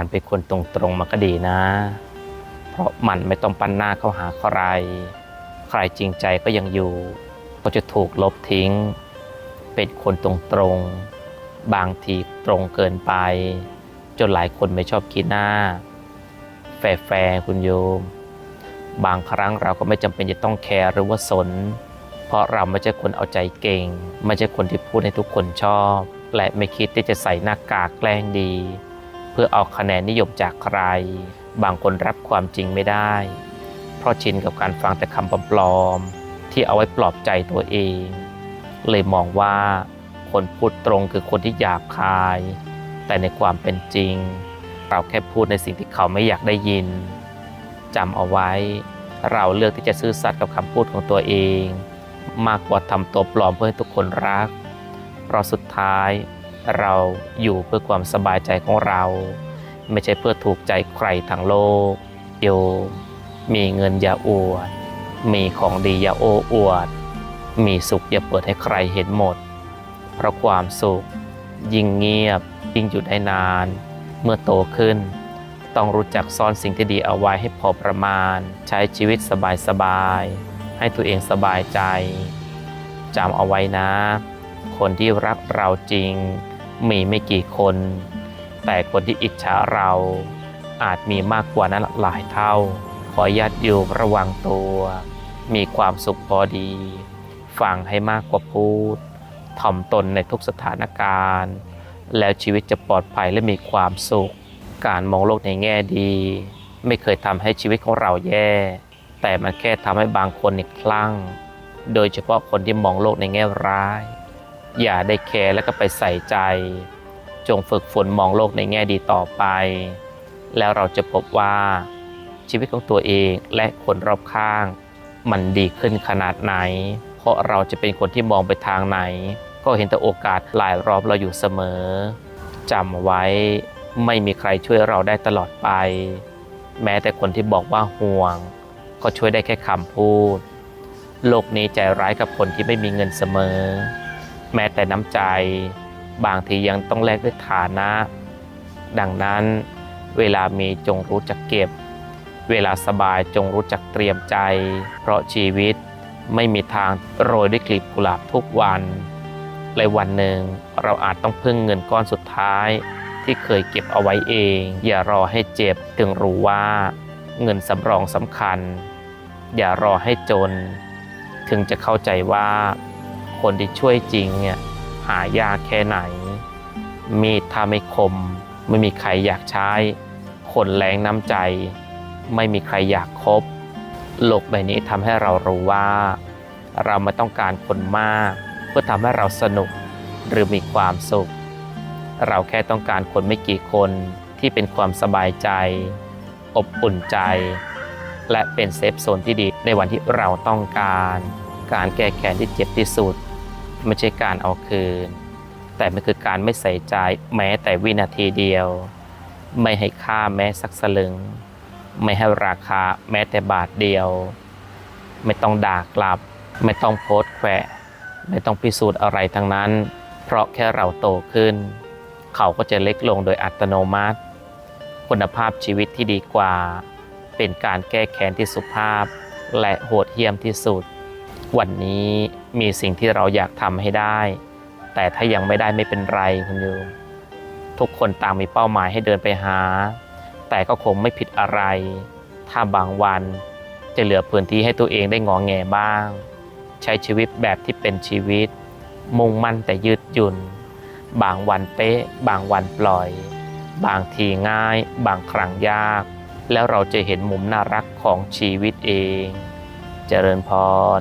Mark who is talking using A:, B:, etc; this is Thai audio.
A: การเป็นคนตรงๆมันก็ดีนะ เพราะมันไม่ต้องปั้นหน้าเข้าหาใคร ใครจริงใจก็ยังอยู่ ก็จะถูกลบทิ้ง เป็นคนตรงๆ บางทีตรงเกินไป จนหลายคนไม่ชอบคิดหน้าแฟร์ๆคุณโยม บางครั้งเราก็ไม่จำเป็นจะต้องแคร์หรือว่าสน เพราะเราไม่ใช่คนเอาใจเก่ง ไม่ใช่คนที่พูดให้ทุกคนชอบ และไม่คิดที่จะใส่หน้ากากแกล้งดี พื่อเอาคะแนนนิยมจากใคร บางคนรับความจริงไม่ได้ เพราะชินกับการฟังแต่คำปลอมๆที่เอาไว้ปลอบใจตัวเอง เลยมองว่าคนพูดตรงคือคนที่หยาบคาย แต่ในความเป็นจริง เราแค่พูดในสิ่งที่เขาไม่อยากได้ยินจำเอาไว้ เราเลือกที่จะซื่อสัตย์กับคำพูดของตัวเอง มากกว่าทำตัวปลอมเพื่อให้ทุกคนรัก เพราะสุดท้าย เราอยู่เพื่อความสบายใจของเรา ไม่ใช่เพื่อถูกใจใครทั้งโลกโยมมีเงินอย่าอวด มีของดีอย่าโอ้อวด มีสุขอย่าเปิดให้ใครเห็นหมด เพราะความสุข ยิ่งเงียบยิ่งอยู่ได้นาน เมื่อโตขึ้น ต้องรู้จักซ่อนสิ่งที่ดีเอาไว้ให้พอประมาณ ใช้ชีวิตสบายๆให้ตัวเองสบายใจจำเอาไว้นะ คนที่รักเราจริง มีไม่กี่คน แต่คนที่อิจฉาเราอาจมีมากกว่านั้นหลายเท่า ขอญาติโยมระวังตัว มีความสุขพอดี ฟังให้มากกว่าพูด ถ่อมตนในทุกสถานการณ์ แล้วชีวิตจะปลอดภัยและมีความสุข การมองโลกในแง่ดี ไม่เคยทำให้ชีวิตของเราแย่ แต่มันแค่ทำให้บางคนนี่คลั่ง โดยเฉพาะคนที่มองโลกในแง่ร้าย อย่าได้แคร์แล้วก็ไปใส่ใจ จงฝึกฝนมองโลกในแง่ดีต่อไป แล้วเราจะพบว่าชีวิตของตัวเองและคนรอบข้าง มันดีขึ้นขนาดไหน เพราะเราจะเป็นคนที่มองไปทางไหน ก็เห็นแต่โอกาสหลายรอบเราอยู่เสมอจำไว้ไม่มีใครช่วยเราได้ตลอดไป แม้แต่คนที่บอกว่าห่วง ก็ช่วยได้แค่คำพูด โลกนี้ใจร้ายกับคนที่ไม่มีเงินเสมอ แม้แต่น้ำใจ บางทียังต้องแลกด้วยฐานะ ดังนั้นเวลามีจงรู้จักเก็บ เวลาสบายจงรู้จักเตรียมใจ เพราะชีวิตไม่มีทางโรยด้วยกลีบกุหลาบทุกวันในวันหนึ่งเราอาจต้องพึ่งเงินก้อนสุดท้าย ที่เคยเก็บเอาไว้เอง อย่ารอให้เจ็บถึงรู้ว่า เงินสำรองสำคัญ อย่ารอให้จน ถึงจะเข้าใจว่า คนที่ช่วยจริงเนี่ยหายากแค่ไหน มีดถ้าไม่คม ไม่มีใครอยากใช้ คนแรงน้ำใจ ไม่มีใครอยากคบโลกใบนี้ทำให้เรารู้ว่า เราไม่ต้องการคนมาก เพื่อทำให้เราสนุกหรือมีความสุข เราแค่ต้องการคนไม่กี่คนที่เป็นความสบายใจ อบอุ่นใจ และเป็นเซฟโซนที่ดีในวันที่เราต้องการ การแก้แค้นที่เจ็บที่สุด ไม่ใช่การเอาคืน แต่มันคือการไม่ใส่ใจแม้แต่วินาทีเดียว ไม่ให้ค่าแม้สักสลึง ไม่ให้ราคาแม้แต่บาทเดียว ไม่ต้องด่ากลับ ไม่ต้องโพสต์แขวะไม่ต้องพิสูจน์อะไรทั้งนั้น เพราะแค่เราโตขึ้น เขาก็จะเล็กลงโดยอัตโนมัติ คุณภาพชีวิตที่ดีกว่า เป็นการแก้แค้นที่สุภาพ และโหดเหี้ยมที่สุด วันนี้มีสิ่งที่เราอยากทำให้ได้ แต่ถ้ายังไม่ได้ไม่เป็นไรคุณโยมทุกคนต่างมีเป้าหมายให้เดินไปหา แต่ก็คงไม่ผิดอะไร ถ้าบางวันจะเหลือพื้นที่ให้ตัวเองได้งอแงบ้าง ใช้ชีวิตแบบที่เป็นชีวิต มุ่งมั่นแต่ยืดหยุ่น บางวันเป๊ะ บางวันปล่อย บางทีง่าย บางครั้งยาก แล้วเราจะเห็นมุมน่ารักของชีวิตเอง เจริญพร